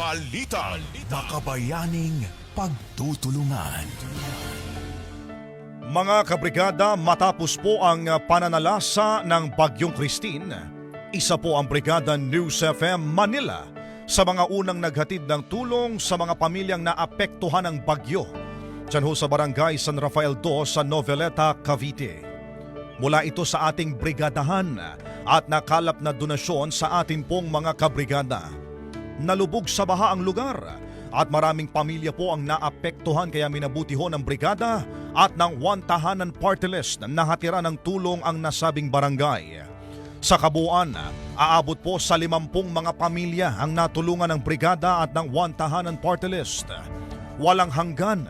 Balita. Makabayaning pagtutulungan. Mga kabrigada, matapos po ang pananalasa ng Bagyong Christine, isa po ang Brigada News FM Manila sa mga unang naghatid ng tulong sa mga pamilyang naapektuhan ng bagyo. Diyan ho sa Barangay San Rafael 2 sa Noveleta, Cavite. Mula ito sa ating brigadahan at nakalap na donasyon sa atin pong mga kabrigada. Nalubog sa baha ang lugar at maraming pamilya po ang naapektuhan kaya minabuti ho ng brigada at ng one tahanan party list na nahatira ng tulong ang nasabing barangay. Sa kabuuan, aabot po sa limampung mga pamilya ang natulungan ng brigada at ng one tahanan party list. Walang hanggan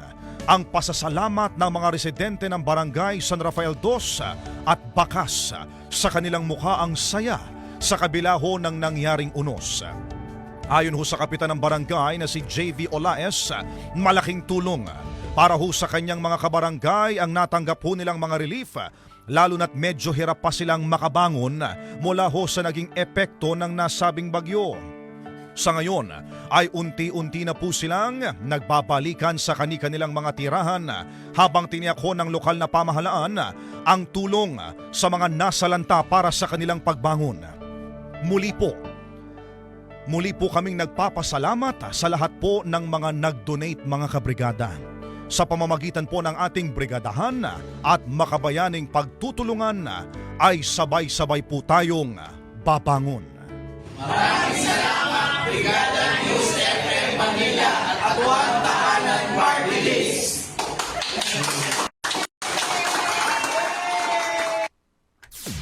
ang pasasalamat ng mga residente ng barangay San Rafael II at bakas sa kanilang mukha ang saya sa kabila ho ng nangyaring unos. Ayon ho sa kapitan ng barangay na si JV Olaes, malaking tulong para ho sa kanyang mga kabarangay ang natanggap ho nilang mga relief lalo na't medyo hirap pa silang makabangon mula ho sa naging epekto ng nasabing bagyo. Sa ngayon ay unti-unti na po silang nagbabalikan sa kani-kanilang mga tirahan habang tiniyak ho ng lokal na pamahalaan ang tulong sa mga nasalanta para sa kanilang pagbangon. Muli po, Muli po kaming nagpapasalamat sa lahat po ng mga nag-donate mga kabrigada. Sa pamamagitan po ng ating brigadahan at makabayaning pagtutulungan ay sabay-sabay po tayong babangon.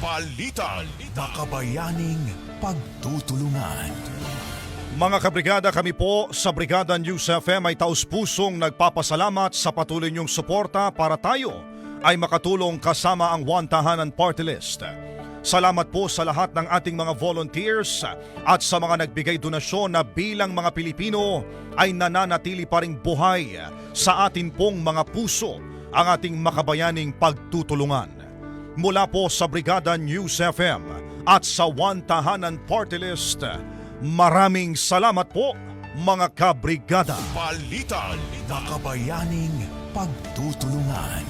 Balita. Makabayaning pagtutulungan. Mga kabrigada, kami po sa Brigada News FM ay taus-pusong nagpapasalamat sa patuloy niyong suporta para tayo ay makatulong kasama ang One Tahanan Party List. Salamat po sa lahat ng ating mga volunteers at sa mga nagbigay donasyon na bilang mga Pilipino ay nananatili pa ring buhay sa atin pong mga puso ang ating makabayaning pagtutulungan. Mula po sa Brigada News FM at sa One Tahanan Party List, maraming salamat po mga kabrigada. Balita. Makabayaning pagtutulungan.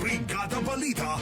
Brigada Balita